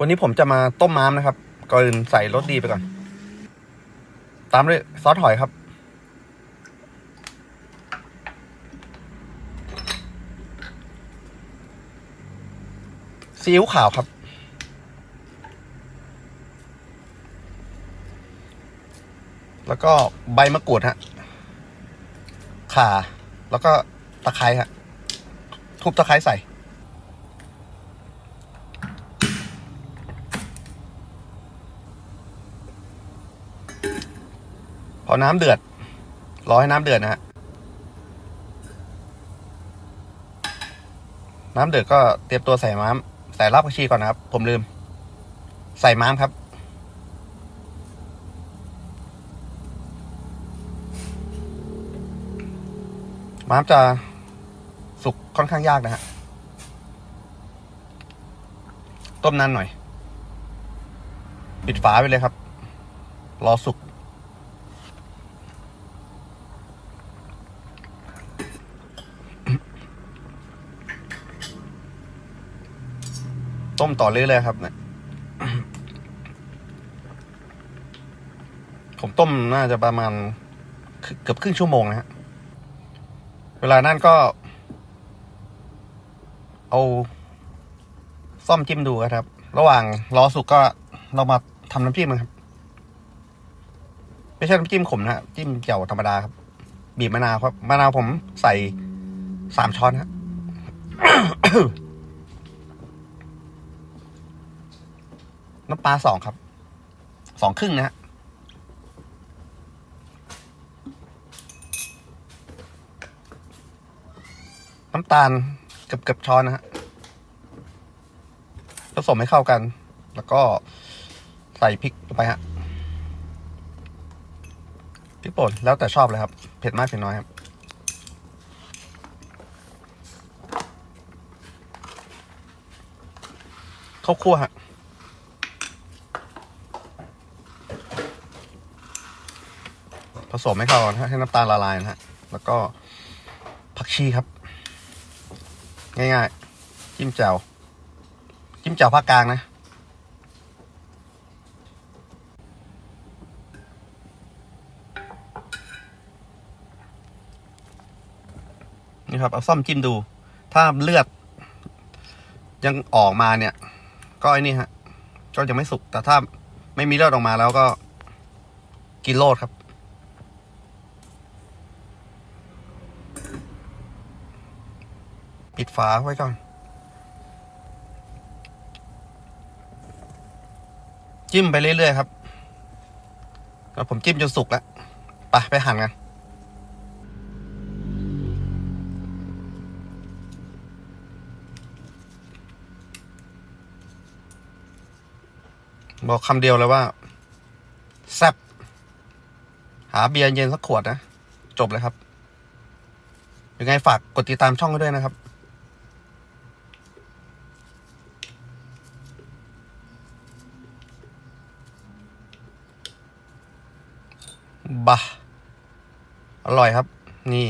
วันนี้ผมจะมาต้มม้ามนะครับก่อนอื่นใส่รสดีไปก่อน ตามด้วยซอสหอยครับ ซีอิ๊วขาวครับ แล้วก็ใบมะกรูดฮะ ข่า แล้วก็ตะไคร้ฮะ ทุบตะไคร้ใส่ พอน้ำเดือด รอให้น้ำเดือดนะฮะ น้ำเดือดก็เตรียมตัวใส่ม้ามใส่รากผักชีก่อนนะครับ ผมลืม ใส่ม้ามครับ ม้ามจะสุกค่อนข้างยากนะฮะ ต้มนานหน่อย ปิดฝาไปเลยครับ รอสุก ต้มต่อเรื่อยๆครับเนี่ยผมต้มน่าจะประมาณเกือบครึ่งชั่วโมงนะฮะ เวลานั่นก็ เอาซ่อมจิ้มดูครับ ระหว่างรอสุกก็เรามาทำน้ำจิ้มครับ ไม่ใช่น้ำจิ้มขมนะฮะจิ้มเจียวธรรมดาครับ บีบมะนาวครับ มะนาวผมใส่สามช้อนฮะ น้ำปลาสองครับ สองครึ่งนะฮะน้ำตาลเกือบเกือบช้อนนะฮะผสมให้เข้ากัน แล้วก็ใส่พริกลงไปฮะพริกป่นแล้วแต่ชอบเลยครับ เผ็ดมากเผ็ดน้อยครับข้าวคั่วฮะ สมให้เข้ากันฮะให้น้ำตาลละลายนะฮะแล้วก็ผักชีครับ ง่ายๆจิ้มแจ่วจิ้มแจ่วภาคกลางนะนี่ครับเอาซ่อมจิ้มดู ถ้าเลือด ยังออกมาเนี่ย ก็ไอ้นี่ฮะ ก็ยังไม่สุก แต่ถ้าไม่มีเลือดออกมาแล้วก็กินโลดครับ ปิดฝาไว้ก่อน จิ้มไปเรื่อยๆครับแล้วผมจิ้มจนสุกแล้วไปไปหั่นกันบอกคำเดียวเลยว่าแซ่บหาเบียร์เย็นสักขวดนะ จบเลยครับ ยังไงฝากกดติดตามช่องให้ด้วยนะครับ บะอร่อยครับ นี่